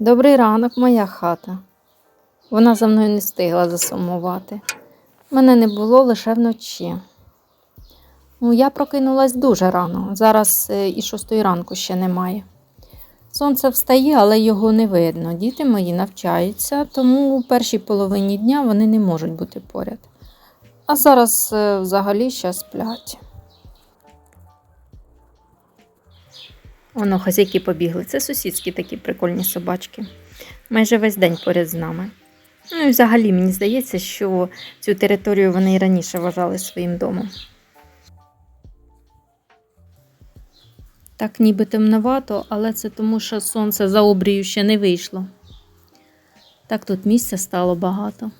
Добрий ранок, моя хата. Вона за мною не встигла засумувати. Мене не було лише вночі. Ну, я прокинулась дуже рано. Зараз е, і шостої ранку ще немає. Сонце встає, але його не видно. Діти мої навчаються, тому у першій половині дня вони не можуть бути поряд. А зараз е, взагалі ще сплять. Воно хазяйки побігли. Це сусідські такі прикольні собачки. Майже весь день поряд з нами. Ну і взагалі мені здається, що цю територію вони і раніше вважали своїм домом. Так ніби темновато, але це тому, що сонце за обрію ще не вийшло. Так тут місця стало багато.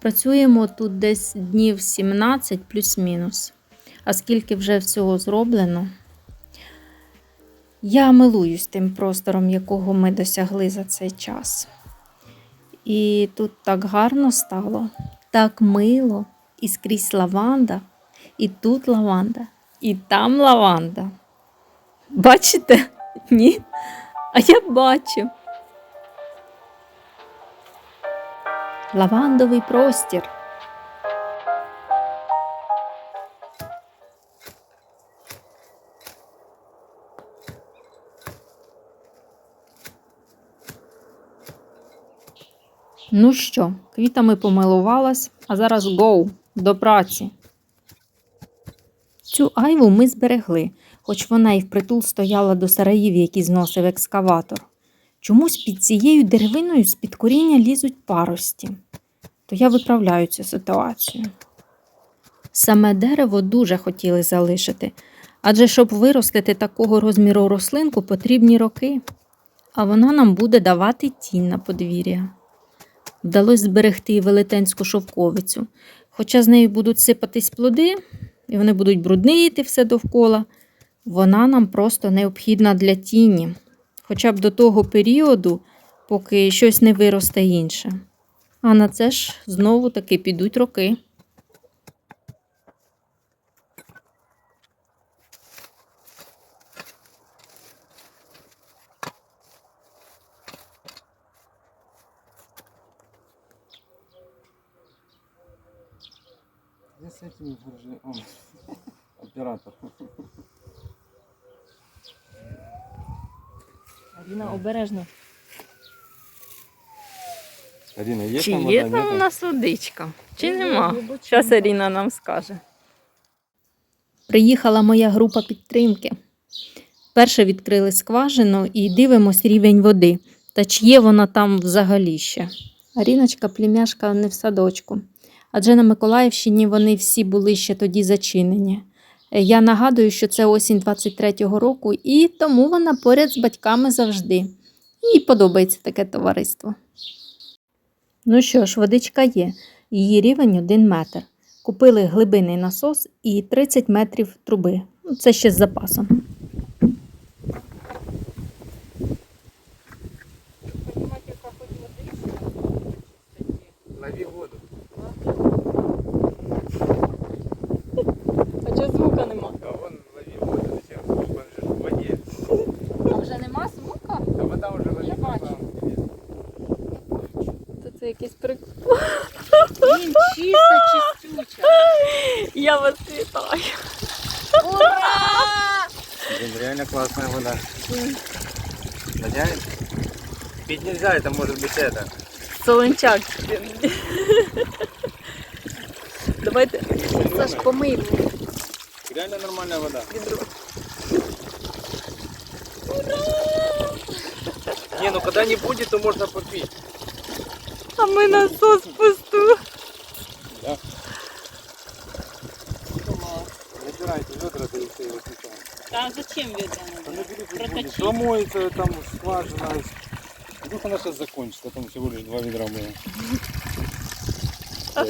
Працюємо тут десь днів 17 плюс-мінус. А скільки вже всього зроблено, я милуюсь тим простором, якого ми досягли за цей час. І тут так гарно стало, так мило, і скрізь лаванда, і тут лаванда, і там лаванда. Бачите? Ні? А я бачу. Лавандовий простір. Ну що, квітами помилувалась, а зараз гоу до праці. Цю айву ми зберегли, хоч вона і впритул стояла до сараїв, які зносив екскаватор. Чомусь під цією деревиною з-під коріння лізуть парості. То я виправляю цю ситуацію. Саме дерево дуже хотіли залишити, адже щоб виростити такого розміру рослинку, потрібні роки, а вона нам буде давати тінь на подвір'я. Вдалося зберегти велетенську шовковицю, хоча з нею будуть сипатись плоди, і вони будуть бруднити все довкола. Вона нам просто необхідна для тіні, хоча б до того періоду, поки щось не виросте інше. А на це ж знову таки підуть роки. С этим держи. О, оператор. Аліна, обережно. Арина, есть Чи там є вода? там Нету? у нас водичка? Чи нема? Зараз Аріна нам скаже. Приїхала моя група підтримки. Перше відкрили скважину і дивимось рівень води. Та чи є вона там взагалі ще? Аріночка, племяшка не в садочку. Адже на Миколаївщині вони всі були ще тоді зачинені. Е, Я нагадую, що це осінь 23-го року, і тому вона поряд з батьками завжди. Їй подобається таке товариство. Ну що ж, водичка є. Її рівень 1 метр. Купили глибинний насос і 30 метрів труби. Ну, Це ще з запасом. Лови воду. А чого звука нема? А вон лови воду. Зачем? Он же в воде. А вже нема звука? А вода уже лови. Я бачу. там есть. То це якийсь прикол. Блін, чиста, чистюча. Я вас вітаю. Ура! Блин, реально классная вода. Надянет? Пить нельзя, это может быть это. Солончак. Давайте. Саш, помий. Реально нормальная вода. Не, ну когда не будет, то можно попить. А ми насос пусту. Да. Набирайте ведра, да и все. Та зачем Проточи. будет. Помоется там скважина. Вдруг она сейчас закончится, там всего лишь два ведра было. Э,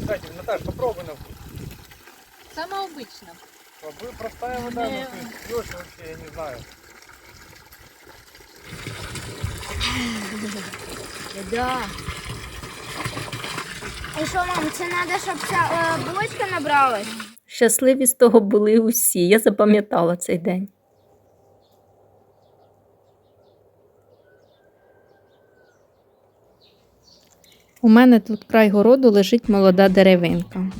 Кстати, Наташ, попробуй на вкус. Сама обична. Вы простая вода, Не. но ты пьешь вообще, я не знаю. Да. І що, мам, це треба, щоб ця е, булочка набралась? Щасливі з того були усі. Я запам'ятала цей день. У мене тут край городу лежить молода деревинка.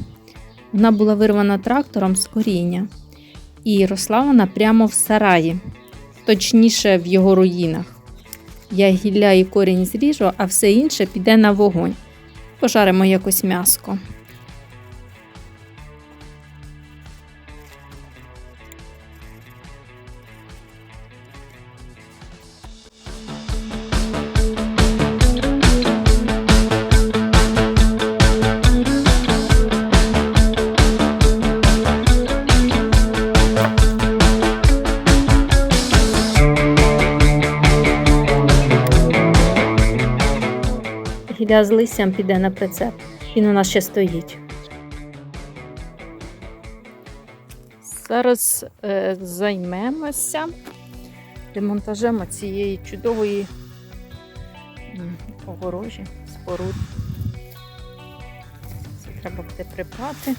Вона була вирвана трактором з коріння. І росла вона прямо в сараї, точніше в його руїнах. Я гілля і корінь зріжу, а все інше піде на вогонь. Пожаримо якось м'яско. Гілля з листям піде на прицеп. Він у нас ще стоїть. Зараз е, займемося демонтажем цієї чудової огорожі, споруд. Це треба буде прибрати.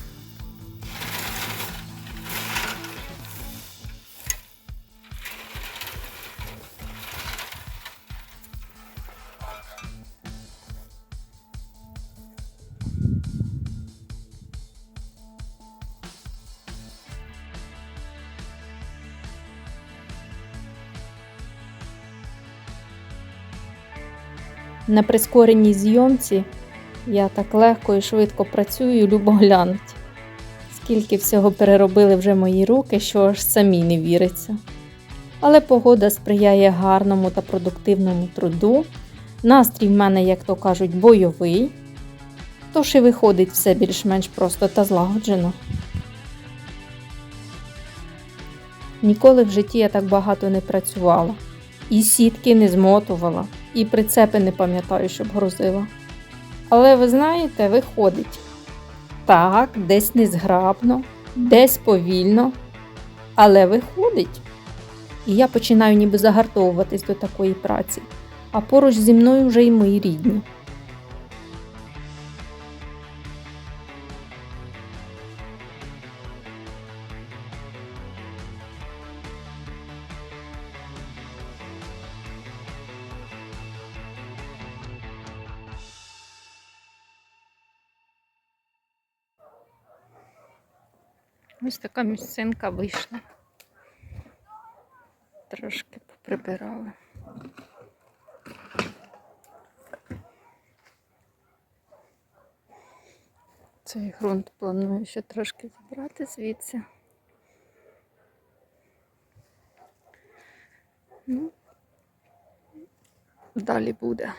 На прискореній зйомці я так легко і швидко працюю, любо глянуть. Скільки всього переробили вже мої руки, що аж самі не віриться. Але погода сприяє гарному та продуктивному труду. Настрій в мене, як то кажуть, бойовий. Тож і виходить все більш-менш просто та злагоджено. Ніколи в житті я так багато не працювала. І сітки не змотувала, і прицепи не пам'ятаю, щоб грузила. Але ви знаєте, виходить. Так, десь незграбно, десь повільно, але виходить. І я починаю ніби загартовуватись до такої праці, а поруч зі мною вже й мої рідні. Ось така місцинка вийшла. Трошки поприбирала. Цей ґрунт планую ще трошки забрати звідси. Ну, далі буде.